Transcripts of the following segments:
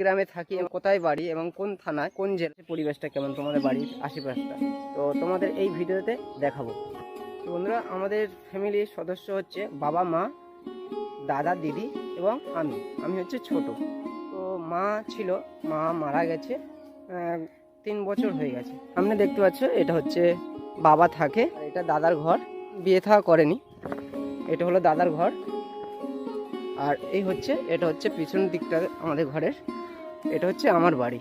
গ্রামে থাকি কোথায় বাড়ি এবং কোন থানায়, কোন জেলায় পরিবেশটা কেমন, তোমাদের বাড়ির আশেপাশটা। তো তোমাদের এই ভিডিওতে দেখাবো। তো বন্ধুরা, আমাদের ফ্যামিলির সদস্য হচ্ছে বাবা, মা, দাদা, দিদি এবং আমি। আমি হচ্ছে ছোট। তো মা ছিল, মা মারা গেছে তিন বছর হয়ে গেছে। সামনে দেখতে পাচ্ছ, এটা হচ্ছে বাবা থাকে এটা দাদার ঘর। বিয়ে থাকা করেনি। এটা হলো দাদার ঘর। আর এই হচ্ছে, এটা হচ্ছে পিছন দিকটা আমাদের ঘরের। এটা হচ্ছে আমার বাড়ি।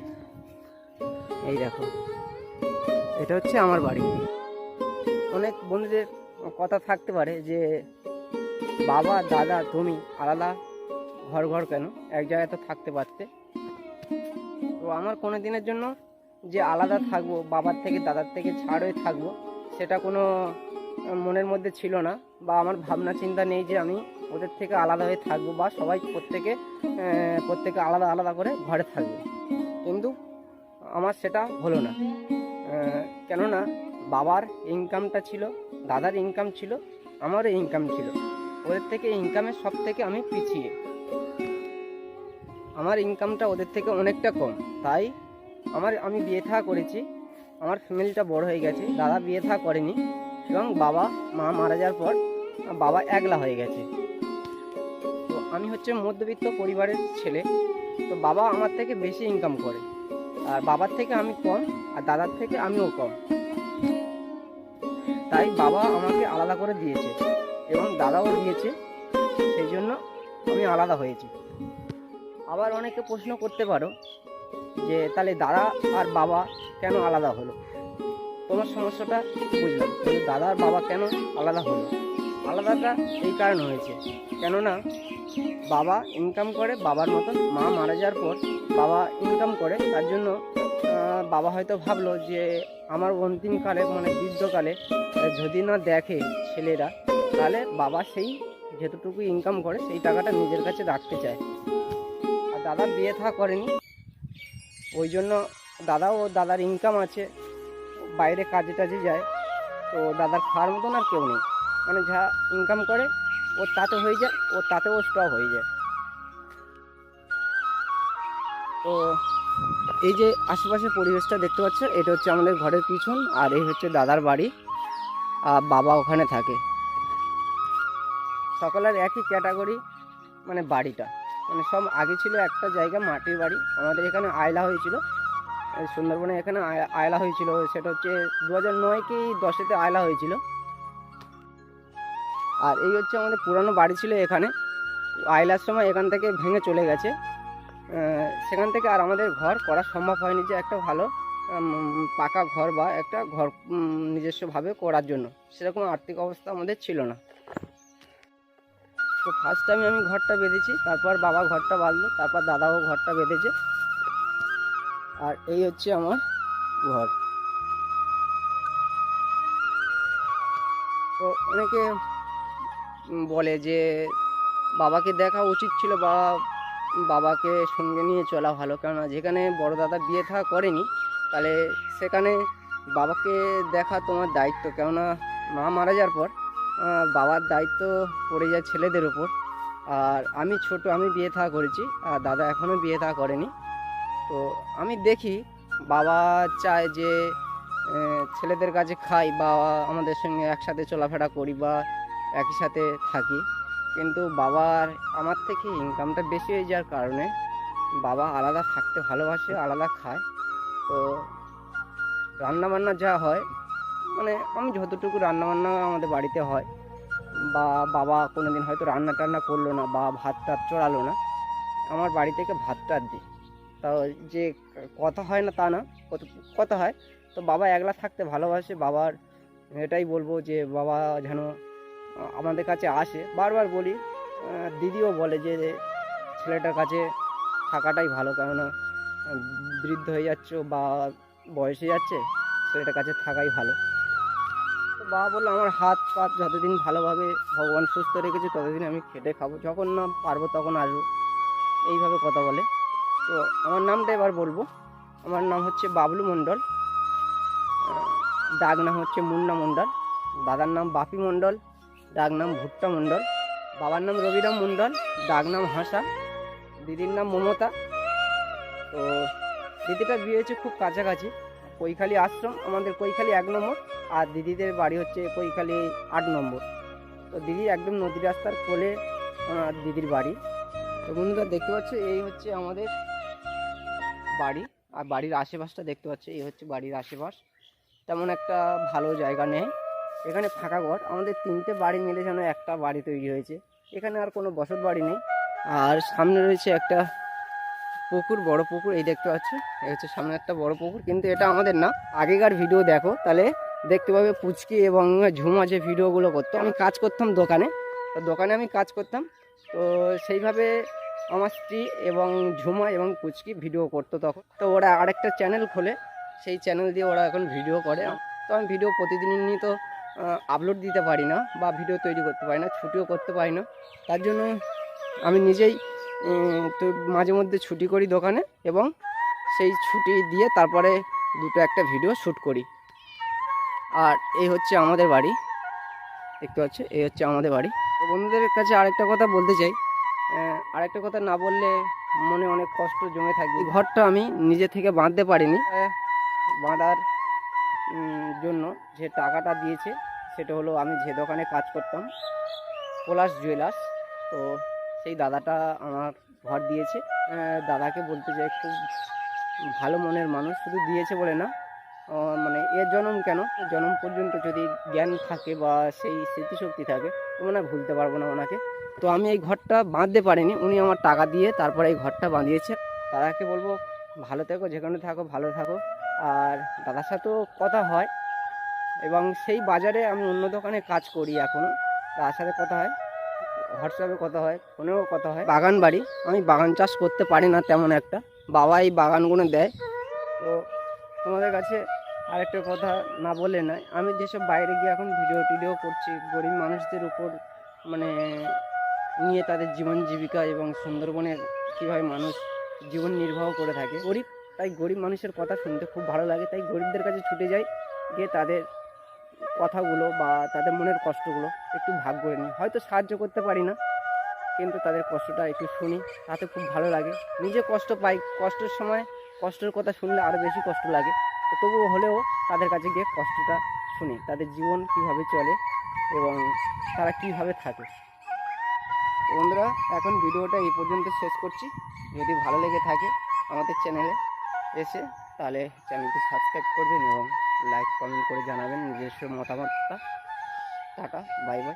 এই দেখো। এটা হচ্ছে আমার বাড়ি। অনেক বন্ধুদের কথা থাকতে পারে যে, বাবা, দাদা, তুমি আলাদা ঘর ঘর কেন? এক জায়গায় তো থাকতে পারতে। তো আমার কোনো দিনের জন্য যে আলাদা থাকব, বাবার থেকে, দাদার থেকে ছাড় হয়ে থাকব, সেটা কোনো মনের মধ্যে ছিল না বা আমার ভাবনা চিন্তা নেই যে আমি ওদের থেকে আলাদা হয়ে থাকব বা সবাই প্রত্যেকে প্রত্যেকে আলাদা আলাদা করে ঘরে থাকবে। কিন্তু আমার সেটা হলো না। কেননা বাবার ইনকামটা ছিল, দাদার ইনকাম ছিল, আমারও ইনকাম ছিল। ওদের থেকে ইনকামের সব থেকে আমি পিছিয়ে। আমার ইনকামটা ওদের থেকে অনেকটা কম। তাই আমার, আমি বিয়ে থা করেছি। আমার ফ্যামিলিটা বড় হয়ে গেছে। দাদা বিয়ে থা করেনি। এবং বাবা, মা মারা যাওয়ার পর বাবা একলা হয়ে গেছে। তো আমি হচ্ছে মধ্যবিত্ত পরিবারের ছেলে। তো বাবা আমার থেকে বেশি ইনকাম করে। আর বাবার থেকে আমি কম, আর দাদার থেকে আমিও কম। তাই বাবা আমাকে আলাদা করে দিয়েছে এবং দাদাও দিয়েছে, সেই জন্য আমি আলাদা হয়েছি। আবার অনেকে প্রশ্ন করতে পারো যে, তাহলে দাদা আর বাবা কেন আলাদা হলো? তোমার সমস্যাটা বুঝলাম দাদা আর বাবা কেন আলাদা হলো? আলাদাটা এই কারণ হয়েছে। কেননা বাবা ইনকাম করে, বাবার মতন মা মারা যাওয়ার পর বাবা ইনকাম করে, তার জন্য বাবা হয়তো ভাবলো যে আমার অন্তিমকালে মানে বৃদ্ধকালে, যদি না দেখে ছেলেরা, তাহলে বাবা সেই যেতটুকু ইনকাম করে, সেই টাকাটা নিজের কাছে রাখতে চায়। আর দাদা বিয়ে থা করেনি। ওই জন্য দাদা ও দাদার ইনকাম আছে। বাইরে কাজে টাজে যায়। তো দাদার খাওয়ার মতন আর কেউ নেই। মানে যা ইনকাম করে ওর তাতে হয়ে যায় ওর তাতেও স্টক হয়ে যায়। তো এই যে আশেপাশের পরিবেশটা দেখতে পাচ্ছ, এটা হচ্ছে আমাদের ঘরের পিছন, আর এই হচ্ছে দাদার বাড়ি, আর বাবা ওখানে থাকে। সকলের একই ক্যাটাগরি মানে বাড়িটা। মানে সব আগে ছিল একটা জায়গা, মাটির বাড়ি। আমাদের এখানে আয়লা হয়েছিল। সুন্দরবনে এখানে আয়- আয়লা হয়েছিল। সেটা হচ্ছে দু হাজার নয় কি দশেতে আয়লা হয়েছিল। আর এই হচ্ছে আমাদের পুরানো বাড়ি ছিল এখানে। আয়লার সময় এখান থেকে ভেঙে চলে গেছে। সেখান থেকে আর আমাদের ঘর করা সম্ভব হয়নি যে একটা ভালো পাকা ঘর বা একটা ঘর নিজস্বভাবে করার জন্য। সেরকম আর্থিক অবস্থা আমাদের ছিল না। তো ফার্স্ট টাইমে আমি ঘরটা বেঁধেছি, তারপর বাবা ঘরটা বাঁধলো, তারপর দাদাও ঘরটা বেঁধেছে। আর এই হচ্ছে আমার ঘর। তো অনেকে বলে যে, বাবাকে দেখা উচিত ছিল বা বাবাকে সঙ্গে নিয়ে চলা ভালো। কেননা যেখানে বড় দাদা বিয়ে থাকা করেনি, তাহলে সেখানে বাবাকে দেখা তোমার দায়িত্ব। কেননা মা মারা যাওয়ার পর বাবার দায়িত্ব পড়ে যায় ছেলেদের উপর। আর আমি ছোট, আমি বিয়ে থাকা করেছি, আর দাদা এখনও বিয়ে থাকা করেনি। তো আমি দেখি বাবা চায় যে ছেলেদের কাছে খাই বা আমাদের সঙ্গে একসাথে চলাফেরা করি বা একই সাথে থাকি। কিন্তু বাবার আমার থেকে ইনকামটা বেশি হয়ে যাওয়ার কারণে বাবা আলাদা থাকতে ভালোবাসে, আলাদা খায়। তো রান্নাবান্না যা হয় মানে আমি যতটুকু রান্নাবান্না আমাদের বাড়িতে হয়, বা বাবা কোনো দিন হয়তো রান্না টান্না করল না বা ভাত টাত চড়ালো না, আমার বাড়ি থেকে ভাত টাত দিই তাও যে কথা হয় না তা না, কত- কথা হয়। তো বাবা একলা থাকতে ভালোবাসে, বাবার এটাই বলব যে বাবা যেন আমাদের কাছে আসে। বারবার বলি দিদিও বলে যে ছেলেটার কাছে থাকাটাই ভালো, কেননা বৃদ্ধ হয়ে যাচ্ছ বা বয়সে যাচ্ছে, ছেলেটার কাছে থাকাই ভালো। তো বাবা বলল, আমার হাত পাত যতদিন ভালোভাবে ভগবান সুস্থ রেখেছে, ততদিন আমি খেটে খাব। যখন না পারব, তখন আসব। এইভাবে কথা বলে। তো আমার নামটা এবার বলব। আমার নাম হচ্ছে বাবলু মণ্ডল। ডাক নাম হচ্ছে মুন্না মণ্ডল। দাদার নাম বাপি মণ্ডল। ডাক নাম ভুট্টা মণ্ডল, বাবার নাম রবিরাম মণ্ডল, ডাক নাম হাসা, দিদির নাম মমতা। তো দিদিটা বিয়ে হয়েছে খুব কাছাকাছি, কৈখালি আশ্রম, আমাদের কৈখালি এক নম্বর, আর দিদিদের বাড়ি হচ্ছে কৈখালি আট নম্বর। তো দিদি একদম নদী রাস্তার কোলে আমার দিদির বাড়ি। তো বন্ধুরা দেখতে পাচ্ছ, এই হচ্ছে আমাদের বাড়ি, আর বাড়ির আশেপাশটা দেখতে পাচ্ছ, এই হচ্ছে বাড়ির আশেপাশ। তেমন একটা ভালো জায়গা নেই। এখানে ফাঁকা ঘর। আমাদের তিনটে বাড়ি মিলে যেন একটা বাড়ি তৈরি হয়েছে। এখানে আর কোনো বসত বাড়ি নেই। আর সামনে রয়েছে একটা পুকুর, বড় পুকুর। এই দেখতে পাচ্ছ? এই হচ্ছে সামনে একটা বড় পুকুর। কিন্তু এটা আমাদের না। আগেকার ভিডিও দেখো। তাহলে দেখতে পাবে পুচকি এবং ঝুমা যে ভিডিওগুলো করতো। আমি কাজ করতাম দোকানে। তো দোকানে আমি কাজ করতাম। তো সেইভাবে আমার স্ত্রী এবং ঝুমা এবং পুচকি ভিডিও করতো তখন। তো ওরা আরেকটা চ্যানেল খোলে। সেই চ্যানেল দিয়ে ওরা এখন ভিডিও করে। তো আমি ভিডিও প্রতিদিনই তো আপলোড দিতে পারি না বা ভিডিও তৈরি করতে পারি না, ছুটিও করতে পারি না। তার জন্য আমি নিজেই তো মাঝে মধ্যে ছুটি করি দোকানে এবং সেই ছুটি দিয়ে তারপরে দুটো একটা ভিডিও শ্যুট করি। আর এই হচ্ছে আমাদের বাড়ি, দেখতে পাচ্ছ? এই হচ্ছে আমাদের বাড়ি। তো বন্ধুদের কাছে আরেকটা কথা বলতে চাই। আরেকটা কথা না বললে মনে অনেক কষ্ট জমে থাকবে। ঘরটা আমি নিজে থেকে বাঁধতে পারিনি। বাঁধার জন্য যে টাকাটা দিয়েছে সেটা হলো আমি যে দোকানে কাজ করতাম, পলাশ জুয়েলার্স। তো সেই দাদাটা আমার ঘর দিয়েছে। দাদাকে বলতে চাই, খুব ভালো মনের মানুষ, শুধু দিয়েছে বলে না মানে এ জন্ম কেন? জন্ম পর্যন্ত যদি জ্ঞান থাকে বা সেই স্মৃতিশক্তি থাকে হয় ভুলতে পারব না ওনাকে। তো আমি এই ঘরটা বাঁধতে পারিনি, উনি আমার টাকা দিয়ে তারপরে এই ঘরটা বাঁধিয়েছে দাদাকে বলব, ভালো থেকো, যেখানে থাকো, ভালো থাকো। আর দাদার সাথেও কথা হয় এবং সেই বাজারে আমি অন্য দোকানে কাজ করি এখনও দাদার সাথে কথা হয়, হোয়াটসঅ্যাপে কথা হয়, ফোনেও কথা হয়। বাগান বাড়ি, আমি বাগান চাষ করতে পারি না তেমন একটা। বাবা এই বাগানগুলো দেয়। তো তোমাদের কাছে আরেকটা কথা না বলে নয়, আমি যেসব বাইরে গিয়ে এখন ভিডিও টিডিও করছি, গরিব মানুষদের উপর মানে নিয়ে তাদের জীবন জীবিকা এবং সুন্দরবনের কীভাবে মানুষ জীবন নির্বাহ করে থাকে। গরিব, তাই গরিব মানুষের কথা শুনতে খুব ভালো লাগে। তাই গরিবদের কাছে ছুটে যাই, গিয়ে তাদের কথাগুলো বা তাদের মনের কষ্টগুলো একটু ভাগ করে নিই। হয়তো সাহায্য করতে পারি না, কিন্তু তাদের কষ্টটা একটু শুনি। তাতে খুব ভালো লাগে। নিজে কষ্ট পাই, কষ্টের সময় কষ্টের কথা শুনলে আরও বেশি কষ্ট লাগে। তবুও হলেও তাদের কাছে গিয়ে কষ্টটা শুনি। তাদের জীবন কীভাবে চলে এবং তারা কীভাবে থাকে। বন্ধুরা, এখন ভিডিওটা এই পর্যন্ত শেষ করছি। যদি ভালো লেগে থাকে আমাদের চ্যানেলে এসে তাহলে চ্যানেলটি সাবস্ক্রাইব করবেন এবং লাইক কমেন্ট করে জানাবেন নিজস্ব মতামতটা। Tata bye bye